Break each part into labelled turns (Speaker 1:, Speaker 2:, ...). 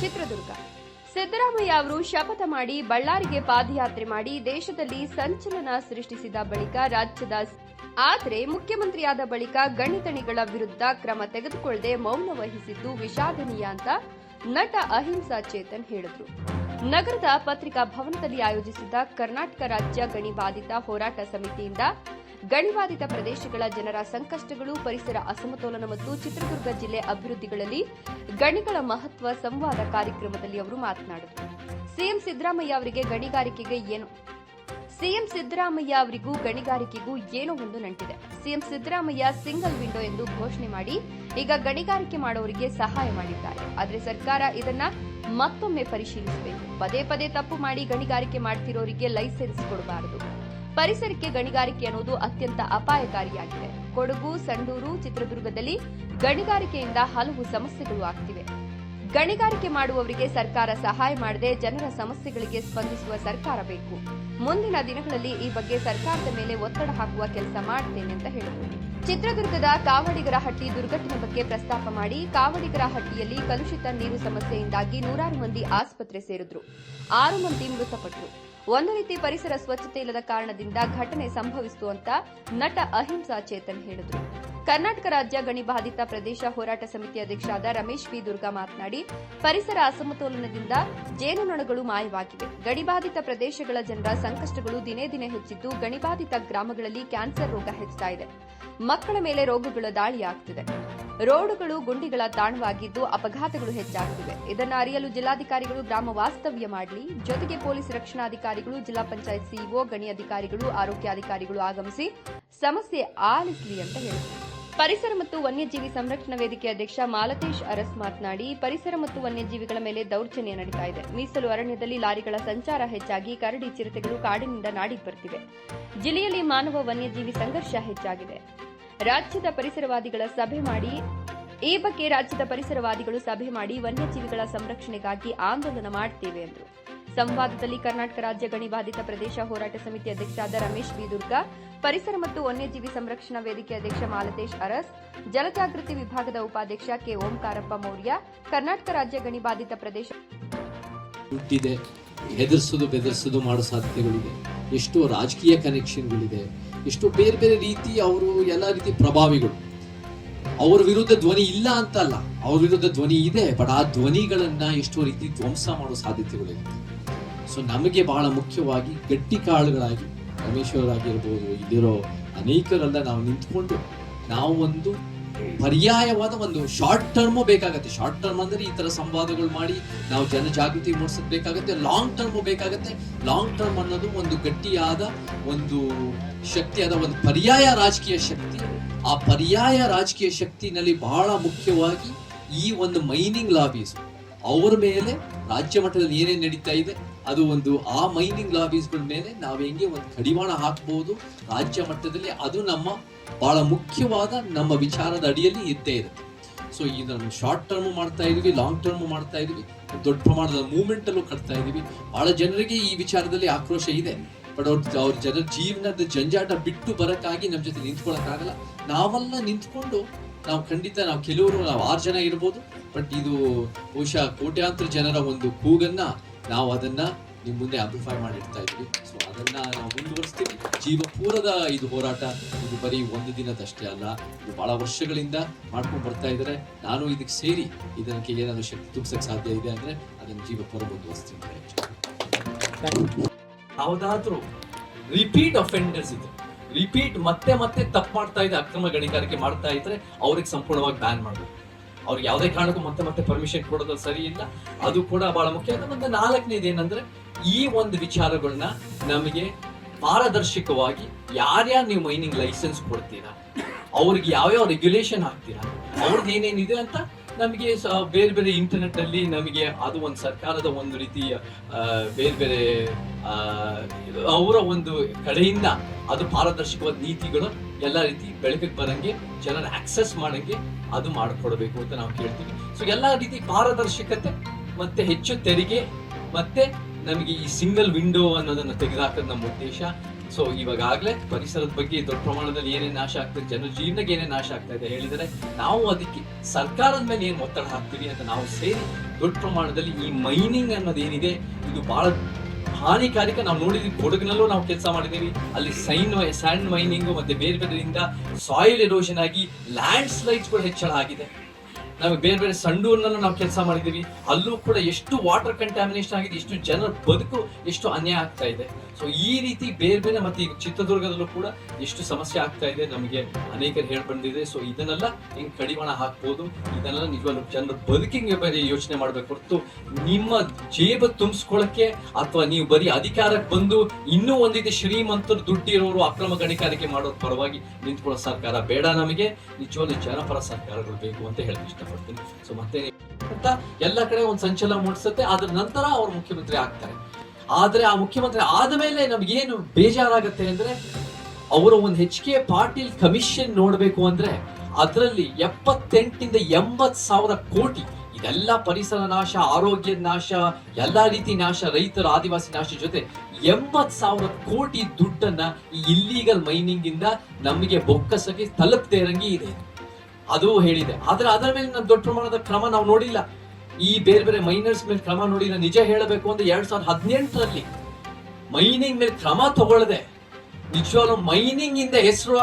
Speaker 1: ಚಿತ್ರದುರ್ಗ. ಸಿದ್ದರಾಮಯ್ಯ ಅವರು ಶಪಥ ಮಾಡಿ ಬಳ್ಳಾರಿಗೆ ಪಾದಯಾತ್ರೆ ಮಾಡಿ ದೇಶದಲ್ಲಿ ಸಂಚಲನ ಸೃಷ್ಟಿಸಿದ ಬಳಿಕ ರಾಜ್ಯದ ಆದರೆ ಮುಖ್ಯಮಂತ್ರಿಯಾದ ಬಳಿಕ ಗಣಿತಣಿಗಳ ವಿರುದ್ಧ ಕ್ರಮ ತೆಗೆದುಕೊಳ್ಳದೆ ಮೌನ ವಹಿಸಿದ್ದು ವಿಷಾದನೀಯ ಅಂತ ನಟ ಅಹಿಂಸಾ ಚೇತನ್ ಹೇಳಿದ್ರು. ನಗರದ ಪತ್ರಿಕಾ ಭವನದಲ್ಲಿ ಆಯೋಜಿಸಿದ್ದ ಕರ್ನಾಟಕ ರಾಜ್ಯ ಗಣಿ ಬಾಧಿತ ಹೋರಾಟ ಸಮಿತಿಯಿಂದ ಗಣಿಬಾಧಿತ ಪ್ರದೇಶಗಳ ಜನರ ಸಂಕಷ್ಟಗಳು, ಪರಿಸರ ಅಸಮತೋಲನ ಮತ್ತು ಚಿತ್ರದುರ್ಗ ಜಿಲ್ಲೆ ಅಭಿವೃದ್ಧಿಗಳಲ್ಲಿ ಗಣಿಗಳ ಮಹತ್ವ ಸಂವಾದ ಕಾರ್ಯಕ್ರಮದಲ್ಲಿ ಅವರು ಮಾತನಾಡಿದರು. ಸಿಎಂ ಸಿದ್ದರಾಮಯ್ಯ ಅವರಿಗೆ ಗಣಿಗಾರಿಕೆಗೆ ಏನು, ಸಿಎಂ ಸಿದ್ದರಾಮಯ್ಯ ಅವರಿಗೂ ಗಣಿಗಾರಿಕೆಗೂ ಏನೋ ಒಂದು ನಂಟಿದೆ. ಸಿಎಂ ಸಿದ್ದರಾಮಯ್ಯ ಸಿಂಗಲ್ ವಿಂಡೋ ಎಂದು ಘೋಷಣೆ ಮಾಡಿ, ಈಗ ಗಣಿಗಾರಿಕೆ ಮಾಡೋರಿಗೆ ಸಹಾಯ ಮಾಡಿದ್ದಾರೆ. ಆದರೆ ಸರ್ಕಾರ ಇದನ್ನ ಮತ್ತೊಮ್ಮೆ ಪರಿಶೀಲಿಸಬೇಕು. ಪದೇ ಪದೇ ತಪ್ಪು ಮಾಡಿ ಗಣಿಗಾರಿಕೆ ಮಾಡ್ತಿರೋರಿಗೆ ಲೈಸೆನ್ಸ್ ಕೊಡಬಾರದು. ಪರಿಸರಕ್ಕೆ ಗಣಿಗಾರಿಕೆ ಅನ್ನೋದು ಅತ್ಯಂತ ಅಪಾಯಕಾರಿಯಾಗಿದೆ. ಕೊಡಗು, ಸಂಡೂರು, ಚಿತ್ರದುರ್ಗದಲ್ಲಿ ಗಣಿಗಾರಿಕೆಯಿಂದ ಹಲವು ಸಮಸ್ಯೆಗಳು ಆಗ್ತಿವೆ. ಗಣಿಗಾರಿಕೆ ಮಾಡುವವರಿಗೆ ಸರ್ಕಾರ ಸಹಾಯ ಮಾಡದೆ ಜನರ ಸಮಸ್ಯೆಗಳಿಗೆ ಸ್ಪಂದಿಸುವ ಸರ್ಕಾರ ಬೇಕು. ಮುಂದಿನ ದಿನಗಳಲ್ಲಿ ಈ ಬಗ್ಗೆ ಸರ್ಕಾರದ ಮೇಲೆ ಒತ್ತಡ ಹಾಕುವ ಕೆಲಸ ಮಾಡ್ತೇನೆ ಅಂತ ಹೇಳಿದರು. ಚಿತ್ರದುರ್ಗದ ಕಾವಡಿಗರ ಹಟ್ಟಿ ದುರ್ಘಟನೆ ಬಗ್ಗೆ ಪ್ರಸ್ತಾಪ ಮಾಡಿ ಕಾವಡಿಗರ ಹಟ್ಟಿಯಲ್ಲಿ ಕಲುಷಿತ ನೀರು ಸಮಸ್ಯೆಯಿಂದಾಗಿ ನೂರಾರು ಮಂದಿ ಆಸ್ಪತ್ರೆ ಸೇರಿದ್ರು. ಆರು ಮಂದಿ ಮೃತಪಟ್ಟರು ಒಂದು ರೀತಿ ಪರಿಸರ ಸ್ವಚ್ಛತೆ ಇಲ್ಲದ ಕಾರಣದಿಂದ ಘಟನೆ ಸಂಭವಿಸಿತು ಅಂತ ನಟ ಅಹಿಂಸಾ ಚೇತನ್ ಹೇಳಿದರು. ಕರ್ನಾಟಕ ರಾಜ್ಯ ಗಣಿ ಬಾಧಿತ ಪ್ರದೇಶ ಹೋರಾಟ ಸಮಿತಿ ಅಧ್ಯಕ್ಷರಾದ ರಮೇಶ್ ಬಿ ದುರ್ಗಾ ಮಾತನಾಡಿ, ಪರಿಸರ ಅಸಮತೋಲನದಿಂದ ಜೇನುನೊಣಗಳು ಮಾಯವಾಗಿವೆ. ಗಣಿಬಾಧಿತ ಪ್ರದೇಶಗಳ ಜನರ ಸಂಕಷ್ಟಗಳು ದಿನೇ ದಿನೇ ಹೆಚ್ಚಿದ್ದು ಗಣಿಬಾಧಿತ ಗ್ರಾಮಗಳಲ್ಲಿ ಕ್ಯಾನ್ಸರ್ ರೋಗ ಹೆಚ್ಚುತ್ತಾ ಇದೆ ಮಕ್ಕಳ ಮೇಲೆ ರೋಗಗಳ ದಾಳಿ ಆಗ್ತಿದೆ. ರೋಡುಗಳು ಗುಂಡಿಗಳ ತಾಣವಾಗಿದ್ದು ಅಪಘಾತಗಳು ಹೆಚ್ಚಾಗುತ್ತಿವೆ. ಇದನ್ನು ಅರಿಯಲು ಜಿಲ್ಲಾಧಿಕಾರಿಗಳು ಗ್ರಾಮ ವಾಸ್ತವ್ಯ ಮಾಡಲಿ. ಜೊತೆಗೆ ಪೊಲೀಸ್ ರಕ್ಷಣಾಧಿಕಾರಿಗಳು, ಜಿಲ್ಲಾ ಪಂಚಾಯತ್ ಸಿಇಒ, ಗಣಿ ಅಧಿಕಾರಿಗಳು ಆರೋಗ್ಯಾಧಿಕಾರಿಗಳು ಆಗಮಿಸಿ ಸಮಸ್ಯೆ ಆಲಿಸಲಿ ಅಂತ ಹೇಳಿದರು ಪರಿಸರ ಮತ್ತು ವನ್ಯಜೀವಿ ಸಂರಕ್ಷಣಾ ವೇದಿಕೆ ಅಧ್ಯಕ್ಷ ಮಾಲತೇಶ್ ಅರಸ್ ಮಾತನಾಡಿ, ಪರಿಸರ ಮತ್ತು ವನ್ಯಜೀವಿಗಳ ಮೇಲೆ ದೌರ್ಜನ್ಯ ನಡೀತಾ ಇದೆ. ಮೀಸಲು ಅರಣ್ಯದಲ್ಲಿ ಲಾರಿಗಳ ಸಂಚಾರ ಹೆಚ್ಚಾಗಿ ಕರಡಿ ಚಿರತೆಗಳು ಕಾಡಿನಿಂದ ನಾಡಿಗೆ ಬರ್ತಿವೆ. ಜಿಲ್ಲೆಯಲ್ಲಿ ಮಾನವ ವನ್ಯಜೀವಿ ಸಂಘರ್ಷ ಹೆಚ್ಚಾಗಿದೆ. ರಾಜ್ಯದ ಪರಿಸರವಾದಿಗಳ ಸಭೆ ಮಾಡಿ, ಈ ಬಗ್ಗೆ ರಾಜ್ಯದ ಪರಿಸರವಾದಿಗಳು ಸಭೆ ಮಾಡಿ ವನ್ಯಜೀವಿಗಳ ಸಂರಕ್ಷಣೆಗಾಗಿ ಆಂದೋಲನ ಮಾಡ್ತೇವೆ ಎಂದರು ಸಂವಾದದಲ್ಲಿ ಕರ್ನಾಟಕ ರಾಜ್ಯ ಗಣಿ ಬಾಧಿತ ಪ್ರದೇಶ ಹೋರಾಟ ಸಮಿತಿ ಅಧ್ಯಕ್ಷರಾದ ರಮೇಶ್ ಬಿ ದುರ್ಗಾ ಪರಿಸರ ಮತ್ತು ವನ್ಯಜೀವಿ ಸಂರಕ್ಷಣಾ ವೇದಿಕೆ ಅಧ್ಯಕ್ಷ ಮಾಲತೇಶ್ ಅರಸ್, ಜಲಜಾಗೃತಿ ವಿಭಾಗದ ಉಪಾಧ್ಯಕ್ಷ ಕೆ. ಓಂಕಾರಪ್ಪ ಮೌರ್ಯ, ಕರ್ನಾಟಕ ರಾಜ್ಯ ಗಣಿ ಬಾಧಿತ ಪ್ರದೇಶ
Speaker 2: ಹುಟ್ಟಿದೆ, ಹೆದರ್ಸೋದು ಬೆದರ್ಸೋದು ಮಾಡೋ ಸಾಧ್ಯತೆಗಳಿದೆ. ಎಷ್ಟೋ ರಾಜಕೀಯ ಕನೆಕ್ಷನ್ಗಳಿದೆ ಎಷ್ಟೋ ಬೇರೆ ಬೇರೆ ರೀತಿ ಅವರು ಎಲ್ಲ ರೀತಿ ಪ್ರಭಾವಿಗಳು. ಅವ್ರ ವಿರುದ್ಧ ಧ್ವನಿ ಇಲ್ಲ ಅಂತ ಅಲ್ಲ ಅವ್ರ ವಿರುದ್ಧ ಧ್ವನಿ ಇದೆ ಬಟ್ ಆ ಧ್ವನಿಗಳನ್ನ ಎಷ್ಟೋ ರೀತಿ ಧ್ವಂಸ ಮಾಡೋ ಸಾಧ್ಯತೆಗಳಿರುತ್ತೆ ಸೊ ನಮಗೆ ಬಹಳ ಮುಖ್ಯವಾಗಿ ಗಟ್ಟಿ ಕಾಳುಗಳಾಗಿ ರಮೇಶ್ ಅವರಾಗಿರ್ಬೋದು ಇಲ್ಲಿರೋ ಅನೇಕರೆಲ್ಲ ನಾವು ನಿಂತ್ಕೊಂಡು, ನಾವು ಒಂದು ಪರ್ಯಾಯವಾದ ಒಂದು ಶಾರ್ಟ್ ಟರ್ಮು ಬೇಕಾಗುತ್ತೆ. ಶಾರ್ಟ್ ಟರ್ಮ್ ಅಂದ್ರೆ ಈ ತರ ಸಂವಾದಗಳು ಮಾಡಿ ನಾವು ಜನ ಜಾಗೃತಿ ಮೂಡಿಸೋದು ಬೇಕಾಗತ್ತೆ ಲಾಂಗ್ ಟರ್ಮು ಬೇಕಾಗುತ್ತೆ. ಲಾಂಗ್ ಟರ್ಮ್ ಅನ್ನೋದು ಒಂದು ಗಟ್ಟಿಯಾದ ಒಂದು ಶಕ್ತಿಯಾದ ಒಂದು ಪರ್ಯಾಯ ರಾಜಕೀಯ ಶಕ್ತಿ. ಆ ಪರ್ಯಾಯ ರಾಜಕೀಯ ಶಕ್ತಿನಲ್ಲಿ ಬಹಳ ಮುಖ್ಯವಾಗಿ ಈ ಒಂದು ಮೈನಿಂಗ್ ಲಾಬೀಸ್ ಅವರ ಮೇಲೆ ರಾಜ್ಯ ಮಟ್ಟದಲ್ಲಿ ಏನೇನು ನಡೀತಾ ಇದೆ, ಅದು ಒಂದು ಆ ಮೈನಿಂಗ್ ಲಾಬೀಸ್ಗಳ ಮೇಲೆ ನಾವು ಹೆಂಗೆ ಒಂದು ಕಡಿವಾಣ ಹಾಕ್ಬೋದು, ರಾಜ್ಯ ಮಟ್ಟದಲ್ಲಿ ಅದು ನಮ್ಮ ಬಹಳ ಮುಖ್ಯವಾದ ನಮ್ಮ ವಿಚಾರದ ಅಡಿಯಲ್ಲಿ ಇದ್ದೇ ಇರುತ್ತೆ. ಸೊ ನಾವು ಶಾರ್ಟ್ ಟರ್ಮ್ ಮಾಡ್ತಾ ಇದೀವಿ ಲಾಂಗ್ ಟರ್ಮ್ ಮಾಡ್ತಾ ಇದೀವಿ, ದೊಡ್ಡ ಪ್ರಮಾಣದ ಮೂವ್ಮೆಂಟ್ ಅಲ್ಲೂ ಕಟ್ತಾ ಇದೀವಿ. ಬಹಳ ಜನರಿಗೆ ಈ ವಿಚಾರದಲ್ಲಿ ಆಕ್ರೋಶ ಇದೆ. ಬಟ್ ಅವ್ರ ಅವ್ರ ಜನರ ಜೀವನದ ಜಂಜಾಟ ಬಿಟ್ಟು ಬರಕ್ಕಾಗಿ ನಮ್ಮ ಜೊತೆ ನಿಂತ್ಕೊಳಕ್ಕಾಗಲ್ಲ. ನಾವೆಲ್ಲ ನಿಂತ್ಕೊಂಡು ನಾವು ಖಂಡಿತ ನಾವು ಕೆಲವರು ನಾವು ಆರು ಜನ ಇರ್ಬೋದು. ಬಟ್ ಇದು ಬಹುಶಃ ಕೋಟ್ಯಾಂತರ ಜನರ ಒಂದು ಕೂಗನ್ನ ನಾವು ಅದನ್ನ ನಿಮ್ ಮುಂದೆ ಆಂಪ್ಲಿಫೈ ಮಾಡಿರ್ತಾ ಇದ್ವಿ. ಸೊ ಅದನ್ನ ನಾವು ಮುಂದುವರಿಸ್ತೀವಿ. ಜೀವಪೂರದ ಇದು ಹೋರಾಟ, ಇದು ಬರೀ ಒಂದು ದಿನದಷ್ಟೇ ಅಲ್ಲ. ಇದು ಬಹಳ ವರ್ಷಗಳಿಂದ ಮಾಡ್ಕೊಂಡು ಬರ್ತಾ ಇದ್ದಾರೆ ನಾನು ಇದಕ್ಕೆ ಸೇರಿ ಇದಕ್ಕೆ ಏನಾದ್ರು ಶಕ್ತಿ ತುಂಬಿಸಕ್ ಸಾಧ್ಯ ಇದೆ ಅಂದ್ರೆ ಅದನ್ನ ಜೀವಪೂರ ಮುಂದುವರಿಸ್ತೀನಿ. ಯಾವುದಾದ್ರೂ ರಿಪೀಟ್ ಅಫೆಂಡರ್ಸ್ ಇದ್ರು ರಿಪೀಟ್ ಮತ್ತೆ ಮತ್ತೆ ತಪ್ಪು ಮಾಡ್ತಾ ಇದೆ ಅಕ್ರಮ ಗಣಿಗಾರಿಕೆ ಮಾಡ್ತಾ ಇದ್ರೆ ಅವ್ರಿಗೆ ಸಂಪೂರ್ಣವಾಗಿ ಬ್ಯಾನ್ ಮಾಡಬೇಕು. ಅವ್ರಿಗೆ ಯಾವುದೇ ಕಾರಣಕ್ಕೂ ಮತ್ತೆ ಮತ್ತೆ ಪರ್ಮಿಷನ್ ಕೊಡೋದು ಸರಿ ಇಲ್ಲ. ಅದು ಕೂಡ ಬಹಳ ಮುಖ್ಯ. ಮತ್ತೆ ನಾಲ್ಕನೇದು ಏನಂದ್ರೆ ಈ ಒಂದು ವಿಚಾರಗಳನ್ನ ನಮಗೆ ಪಾರದರ್ಶಕವಾಗಿ ಯಾರ್ಯಾರು ನೀವು ಮೈನಿಂಗ್ ಲೈಸೆನ್ಸ್ ಕೊಡ್ತೀರಾ? ಅವ್ರಿಗೆ ಯಾವ್ಯಾವ ರೆಗ್ಯುಲೇಷನ್ ಹಾಕ್ತೀರಾ? ಅವ್ರದ್ದು ಏನೇನಿದೆ ಅಂತ ನಮಗೆ ಬೇರೆ ಬೇರೆ ಇಂಟರ್ನೆಟ್ ಅಲ್ಲಿ ನಮಗೆ ಅದು ಒಂದು ಸರ್ಕಾರದ ಒಂದು ರೀತಿಯ ಬೇರೆ ಬೇರೆ ಅವರ ಒಂದು ಕಡೆಯಿಂದ ಅದು ಪಾರದರ್ಶಕವಾದ ನೀತಿಗಳು ಎಲ್ಲ ರೀತಿ ಬೆಳಕಿಗೆ ಬರಂಗೆ, ಜನರ ಆಕ್ಸೆಸ್ ಮಾಡಂಗೆ ಅದು ಮಾಡಿಕೊಡ್ಬೇಕು ಅಂತ ನಾವು ಕೇಳ್ತೀವಿ. ಸೊ ಎಲ್ಲ ರೀತಿ ಪಾರದರ್ಶಕತೆ ಮತ್ತೆ ಹೆಚ್ಚು ತೆರಿಗೆ ಮತ್ತೆ ನಮಗೆ ಈ ಸಿಂಗಲ್ ವಿಂಡೋ ಅನ್ನೋದನ್ನು ತೆಗೆದುಹಾಕೋದು ನಮ್ಮ ಉದ್ದೇಶ. ಸೊ ಇವಾಗಲೇ ಪರಿಸರದ ಬಗ್ಗೆ ದೊಡ್ಡ ಪ್ರಮಾಣದಲ್ಲಿ ಏನೇನು ನಾಶ ಆಗ್ತದೆ, ಜನರ ಜೀವನಕ್ಕೆ ಏನೇನು ನಾಶ ಆಗ್ತಾ ಇದೆ ಹೇಳಿದರೆ, ನಾವು ಅದಕ್ಕೆ ಸರ್ಕಾರದ ಮೇಲೆ ಏನು ಒತ್ತಡ ಹಾಕ್ತೀವಿ ಅಂತ ನಾವು ಸೇರಿ ದೊಡ್ಡ ಪ್ರಮಾಣದಲ್ಲಿ ಈ ಮೈನಿಂಗ್ ಅನ್ನೋದೇನಿದೆ ಇದು ಬಹಳ ಹಾನಿಕಾರಕ. ನಾವು ನೋಡಿದ್ವಿ, ಕೊಡಗಿನಲ್ಲೂ ನಾವು ಕೆಲಸ ಮಾಡಿದ್ದೀವಿ. ಅಲ್ಲಿ ಸೈನ್ ಸ್ಯಾಂಡ್ ಮೈನಿಂಗು ಮತ್ತೆ ಬೇರೆ ಬೇರೆಯಿಂದ ಸಾಯಿಲ್ ಎರೋಷನ್ ಆಗಿ ಲ್ಯಾಂಡ್ ಸ್ಲೈಡ್ಸ್ಗಳು ಹೆಚ್ಚಳ ಆಗಿದೆ. ನಾವು ಬೇರೆ ಬೇರೆ ಸಂಡೂರ್ನಲ್ಲೂ ನಾವು ಕೆಲಸ ಮಾಡಿದ್ದೀವಿ. ಅಲ್ಲೂ ಕೂಡ ಎಷ್ಟು ವಾಟರ್ ಕಂಟ್ಯಾಮಿನೇಷನ್ ಆಗಿದೆ ಎಷ್ಟು ಜನರ ಬದುಕು ಎಷ್ಟು ಅನ್ಯಾಯ ಆಗ್ತಾ ಇದೆ. ಸೊ ಈ ರೀತಿ ಬೇರೆ ಬೇರೆ ಮತ್ತೆ ಈಗ ಚಿತ್ರದುರ್ಗದಲ್ಲೂ ಕೂಡ ಎಷ್ಟು ಸಮಸ್ಯೆ ಆಗ್ತಾ ಇದೆ ನಮಗೆ ಅನೇಕರು ಹೇಳಿ ಬಂದಿದೆ. ಸೊ ಇದನ್ನೆಲ್ಲ ಹೆಂಗ್ ಕಡಿವಾಣ ಹಾಕ್ಬೋದು. ಇದನ್ನೆಲ್ಲ ನಿಜವಾಗ್ಲೂ ಜನರ ಬದುಕಿಗೆ ಬರೀ ಯೋಚನೆ ಮಾಡಬೇಕು ಹೊರತು ನಿಮ್ಮ ಜೇಬ ತುಂಬಿಸ್ಕೊಳಕ್ಕೆ ಅಥವಾ ನೀವು ಬರೀ ಅಧಿಕಾರಕ್ಕೆ ಬಂದು ಇನ್ನೂ ಒಂದಿದೆ ಶ್ರೀಮಂತರು ದುಡ್ಡಿರೋರು ಅಕ್ರಮ ಗಣಿಗಾರಿಕೆ ಮಾಡೋದ್ರ ಪರವಾಗಿ ನಿಂತ್ಕೊಳ್ಳೋ ಸರ್ಕಾರ ಬೇಡ ನಮಗೆ. ನಿಜವಾಗ್ಲೂ ಜನಪರ ಸರ್ಕಾರಗಳು ಬೇಕು ಅಂತ ಹೇಳಕ್ ಇಷ್ಟಪಡ್ತೀನಿ ಸೊ ಮತ್ತೆ ಅಂತ ಎಲ್ಲ ಕಡೆ ಒಂದು ಸಂಚಲನ ಮೂಡಿಸುತ್ತೆ. ಅದ್ರ ನಂತರ ಅವ್ರು ಮುಖ್ಯಮಂತ್ರಿ ಆಗ್ತಾರೆ. ಆದ್ರೆ ಆ ಮುಖ್ಯಮಂತ್ರಿ ಆದ ಮೇಲೆ ನಮ್ಗೇನು ಬೇಜಾರಾಗತ್ತೆ ಅಂದ್ರೆ ಅವರು ಒಂದು ಹೆಚ್ ಕೆ ಪಾಟೀಲ್ ಕಮಿಷನ್ ನೋಡ್ಬೇಕು ಅಂದ್ರೆ ಅದರಲ್ಲಿ ಎಪ್ಪತ್ತೆಂಟಿಂದ ಎಂಬತ್ ಸಾವಿರ ಕೋಟಿ ಇದೆಲ್ಲ ಪರಿಸರ ನಾಶ, ಆರೋಗ್ಯ ನಾಶ, ಎಲ್ಲಾ ರೀತಿ ನಾಶ, ರೈತರ ಆದಿವಾಸಿ ನಾಶ ಜೊತೆ ಎಂಬತ್ ಸಾವಿರ ಕೋಟಿ ದುಡ್ಡನ್ನ ಈ ಇಲ್ಲೀಗಲ್ ಮೈನಿಂಗ್ ಇಂದ ನಮಗೆ ಬೊಕ್ಕಸಕ್ಕೆ ತಲುಪದೇ ಇರಂಗಿ ಇದೆ. ಅದು ಹೇಳಿದೆ. ಆದ್ರೆ ಅದರ ಮೇಲೆ ನಾವು ದೊಡ್ಡ ಪ್ರಮಾಣದ ಕ್ರಮ ನಾವು ನೋಡಿಲ್ಲ. ಈ ಬೇರೆ ಬೇರೆ ಮೈನರ್ಸ್ ಮೇಲೆ ಕ್ರಮ ನೋಡಿಲ್ಲ. ನಿಜ ಹೇಳಬೇಕು ಅಂದ್ರೆ ಎರಡ್ ಸಾವಿರದ ಹದಿನೆಂಟರಲ್ಲಿ ಮೈನಿಂಗ್ ಮೇಲೆ ಕ್ರಮ ತಗೊಳ್ಳದೆ, ನಿಜವಾಗ್ಲೂ ಮೈನಿಂಗ್ ಇಂದ ಹೆಸರು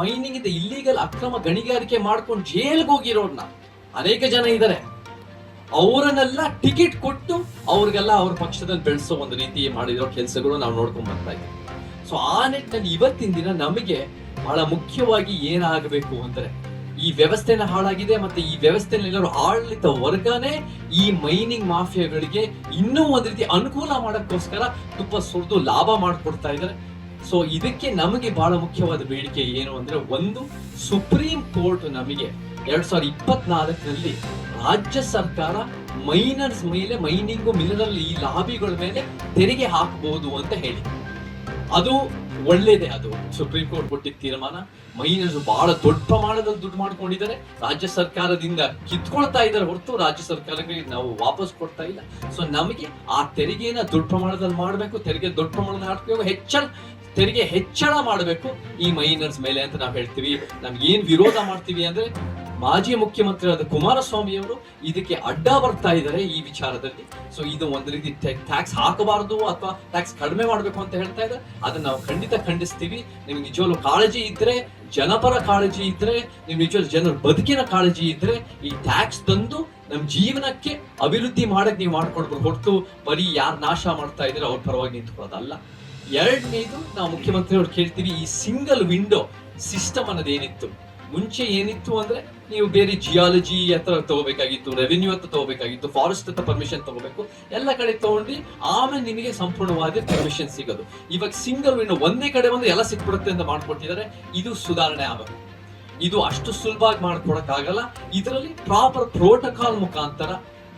Speaker 2: ಮೈನಿಂಗ್ ಇಂದ ಇಲ್ಲಿಗಲ್ ಅಕ್ರಮ ಗಣಿಗಾರಿಕೆ ಮಾಡ್ಕೊಂಡು ಜೈಲ್ಗೆ ಹೋಗಿರೋರ್ನ ಅನೇಕ ಜನ ಇದ್ದಾರೆ. ಅವರನ್ನೆಲ್ಲ ಟಿಕೆಟ್ ಕೊಟ್ಟು ಅವ್ರಿಗೆಲ್ಲ ಅವ್ರ ಪಕ್ಷದಲ್ಲಿ ಬೆಳೆಸೋ ಒಂದು ರೀತಿ ಮಾಡಿರೋ ಕೆಲಸಗಳು ನಾವು ನೋಡ್ಕೊಂಡ್ ಬರ್ತಾ ಇದ್ದೀವಿ. ಸೊ ಆ ನಿಟ್ಟಿನಲ್ಲಿ ಇವತ್ತಿನ ದಿನ ನಮಗೆ ಬಹಳ ಮುಖ್ಯವಾಗಿ ಏನಾಗಬೇಕು ಅಂದ್ರೆ ಈ ವ್ಯವಸ್ಥೆನ ಹಾಳಾಗಿದೆ ಮತ್ತೆ ಈ ವ್ಯವಸ್ಥೆನಲ್ಲಿರೋ ಆಡಳಿತ ವರ್ಗನೇ ಈ ಮೈನಿಂಗ್ ಮಾಫಿಯಾಗಳಿಗೆ ಇನ್ನೂ ಒಂದ್ ರೀತಿ ಅನುಕೂಲ ಮಾಡೋಕ್ಕೋಸ್ಕರ ತುಪ್ಪ ಸುರಿದು ಲಾಭ ಮಾಡಿಕೊಡ್ತಾ ಇದ್ದಾರೆ. ಸೊ ಇದಕ್ಕೆ ನಮಗೆ ಬಹಳ ಮುಖ್ಯವಾದ ಬೇಡಿಕೆ ಏನು ಅಂದ್ರೆ ಒಂದು ಸುಪ್ರೀಂ ಕೋರ್ಟ್ ನಮಗೆ ಎರಡ್ ಸಾವಿರದ ಇಪ್ಪತ್ನಾಲ್ಕರಲ್ಲಿ ರಾಜ್ಯ ಸರ್ಕಾರ ಮೈನರ್ಸ್ ಮೇಲೆ ಮೈನಿಂಗು ಮಿನರಲ್ ಈ ಲಾಬಿಗಳ ಮೇಲೆ ತೆರಿಗೆ ಹಾಕಬಹುದು ಅಂತ ಹೇಳಿ ಅದು ಒಳ್ಳೇದೇ ಅದು. ಸುಪ್ರೀಂ ಕೋರ್ಟ್ ಕೊಟ್ಟಿದ್ದ ತೀರ್ಮಾನ ಮೈನರ್ಸ್ ಬಹಳ ದೊಡ್ಡ ಪ್ರಮಾಣದಲ್ಲಿ ದುಡ್ಡು ಮಾಡ್ಕೊಂಡಿದ್ದಾರೆ. ರಾಜ್ಯ ಸರ್ಕಾರದಿಂದ ಕಿತ್ಕೊಳ್ತಾ ಇದ್ದಾರೆ ಹೊರತು ರಾಜ್ಯ ಸರ್ಕಾರಗಳಿಗೆ ನಾವು ವಾಪಸ್ ಕೊಡ್ತಾ ಇಲ್ಲ. ಸೊ ನಮಗೆ ಆ ತೆರಿಗೆನ ದೊಡ್ಡ ಪ್ರಮಾಣದಲ್ಲಿ ಮಾಡಬೇಕು, ತೆರಿಗೆ ದೊಡ್ಡ ಪ್ರಮಾಣದಲ್ಲಿ ಹಾಕಬೇಕು, ಹೆಚ್ಚಳ, ತೆರಿಗೆ ಹೆಚ್ಚಳ ಮಾಡಬೇಕು ಈ ಮೈನರ್ಸ್ ಮೇಲೆ ಅಂತ ನಾವು ಹೇಳ್ತೀವಿ. ನಮ್ಗೆ ಏನ್ ವಿರೋಧ ಮಾಡ್ತೀವಿ ಅಂದ್ರೆ ಮಾಜಿ ಮುಖ್ಯಮಂತ್ರಿಯಾದ ಕುಮಾರಸ್ವಾಮಿ ಅವರು ಇದಕ್ಕೆ ಅಡ್ಡ ಬರ್ತಾ ಇದ್ದಾರೆ ಈ ವಿಚಾರದಲ್ಲಿ. ಸೊ ಇದು ಒಂದು ರೀತಿ ಟ್ಯಾಕ್ಸ್ ಹಾಕಬಾರದು ಅಥವಾ ಟ್ಯಾಕ್ಸ್ ಕಡಿಮೆ ಮಾಡಬೇಕು ಅಂತ ಹೇಳ್ತಾ ಇದ್ದಾರೆ. ಅದನ್ನ ನಾವು ಖಂಡಿತ ಖಂಡಿಸ್ತೀವಿ. ನಿಮ್ಗೆ ನಿಜವಾಗ್ಲು ಕಾಳಜಿ ಇದ್ರೆ, ಜನಪರ ಕಾಳಜಿ ಇದ್ರೆ ನಿಮ್ ನಿಜವಾಗ್ಲೂ ಜನರ ಬದುಕಿನ ಕಾಳಜಿ ಇದ್ರೆ, ಈ ಟ್ಯಾಕ್ಸ್ ತಂದು ನಮ್ಮ ಜೀವನಕ್ಕೆ ಅಭಿವೃದ್ಧಿ ಮಾಡಕ್ ನೀವು ಮಾಡ್ಕೊಡ್ಬೋದು ಹೊರತು ಬರೀ ಯಾರು ನಾಶ ಮಾಡ್ತಾ ಇದ್ರೆ ಅವ್ರ ಪರವಾಗಿ ನಿಂತ್ಕೊಳ್ಳೋದಲ್ಲ. ಎರಡನೇದು ನಾವು ಮುಖ್ಯಮಂತ್ರಿ ಅವ್ರು ಕೇಳ್ತೀವಿ ಈ ಸಿಂಗಲ್ ವಿಂಡೋ ಸಿಸ್ಟಮ್ ಅನ್ನೋದು ಏನಿತ್ತು ಮುಂಚೆ ಏನಿತ್ತು ಅಂದ್ರೆ ನೀವು ಬೇರೆ ಜಿಯಾಲಜಿ ಹತ್ರ ತಗೋಬೇಕಾಗಿತ್ತು ರೆವಿನ್ಯೂ ಹತ್ರ ತಗೋಬೇಕಾಗಿತ್ತು ಫಾರೆಸ್ಟ್ ಹತ್ರ ಪರ್ಮಿಷನ್ ತಗೋಬೇಕು, ಎಲ್ಲ ಕಡೆ ತಗೊಂಡು ಆಮೇಲೆ ನಿಮಗೆ ಸಂಪೂರ್ಣವಾದ ಪರ್ಮಿಷನ್ ಸಿಗೋದು. ಇವಾಗ ಸಿಂಗಲ್ ವಿಂಡೋ ಒಂದೇ ಕಡೆ ಬಂದು ಎಲ್ಲ ಸಿಕ್ಬಿಡುತ್ತೆ ಅಂತ ಮಾಡ್ಕೊಟ್ಟಿದ್ದಾರೆ. ಇದು ಸುಧಾರಣೆ ಆಗಬೇಕು. ಇದು ಅಷ್ಟು ಸುಲಭವಾಗಿ ಮಾಡ್ಕೊಡಕ್ಕಾಗಲ್ಲ. ಇದರಲ್ಲಿ ಪ್ರಾಪರ್ ಪ್ರೋಟೋಕಾಲ್ ಮುಖಾಂತರ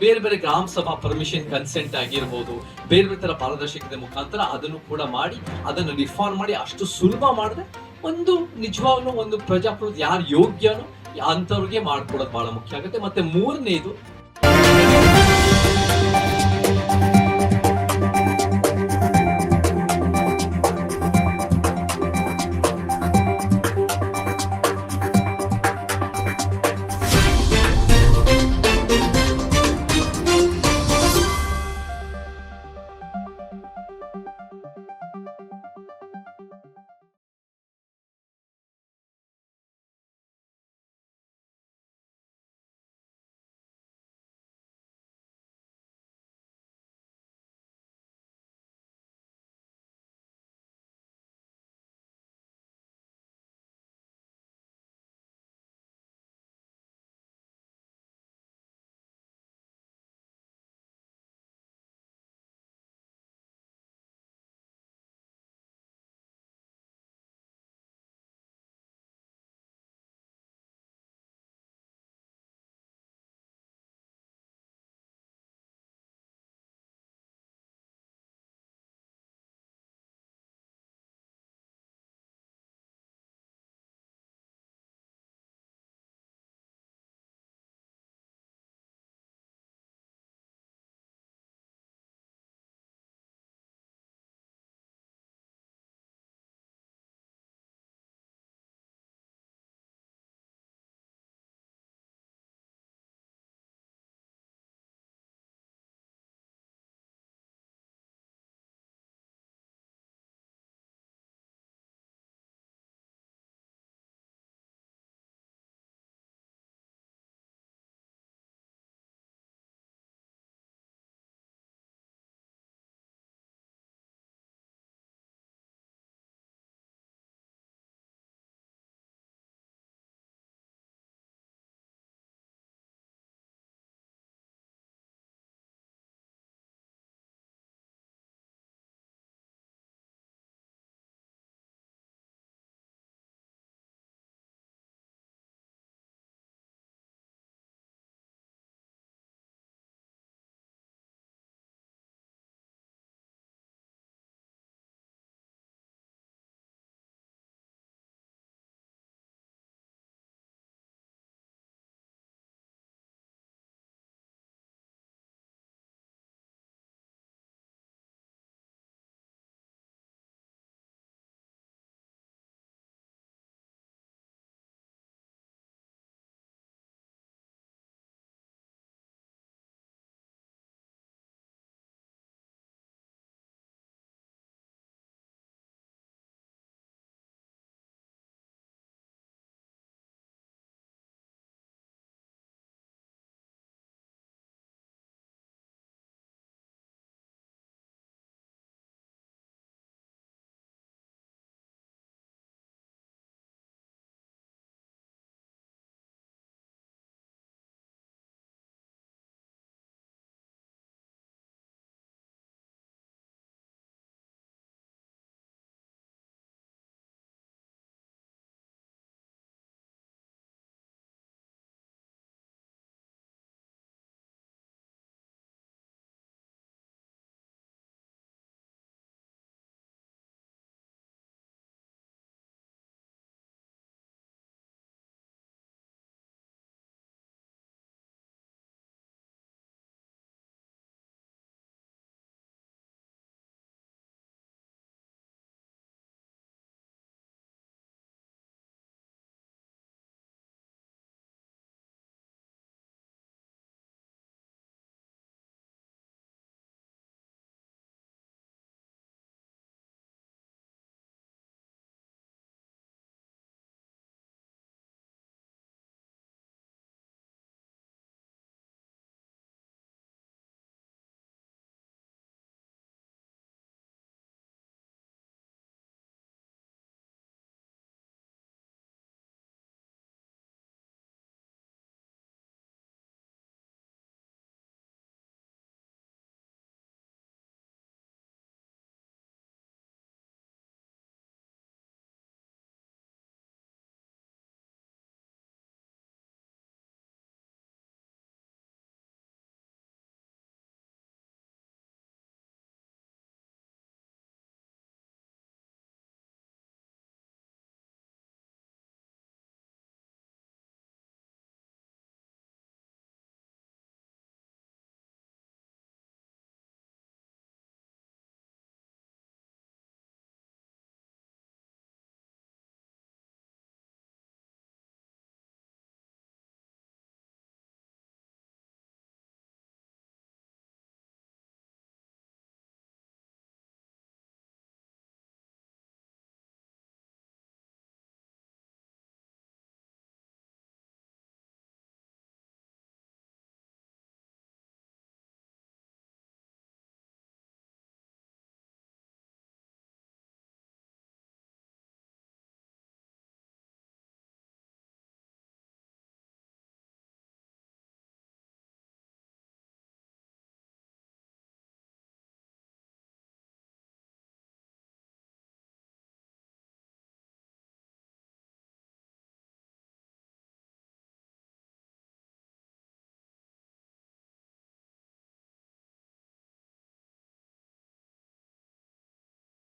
Speaker 2: ಬೇರೆ ಬೇರೆ ಗ್ರಾಮ ಸಭಾ ಪರ್ಮಿಷನ್ ಕನ್ಸೆಂಟ್ ಆಗಿರ್ಬೋದು, ಬೇರೆ ಬೇರೆ ತರ ಪಾರದರ್ಶಕತೆ ಮುಖಾಂತರ ಅದನ್ನು ಕೂಡ ಮಾಡಿ, ಅದನ್ನು ರಿಫಾರ್ಮ್ ಮಾಡಿ ಅಷ್ಟು ಸುಲಭ ಮಾಡಿದ್ರೆ ಒಂದು ನಿಜವಾಗ್ಲೂ ಒಂದು ಪ್ರಜಾಪ್ರಭುತ್ವ ಯಾರು ಯೋಗ್ಯನೋ ಅಂಥವ್ರಿಗೆ ಮಾಡ್ಕೊಡೋದು ಬಹಳ ಮುಖ್ಯ ಆಗುತ್ತೆ. ಮತ್ತೆ ಮೂರನೇದು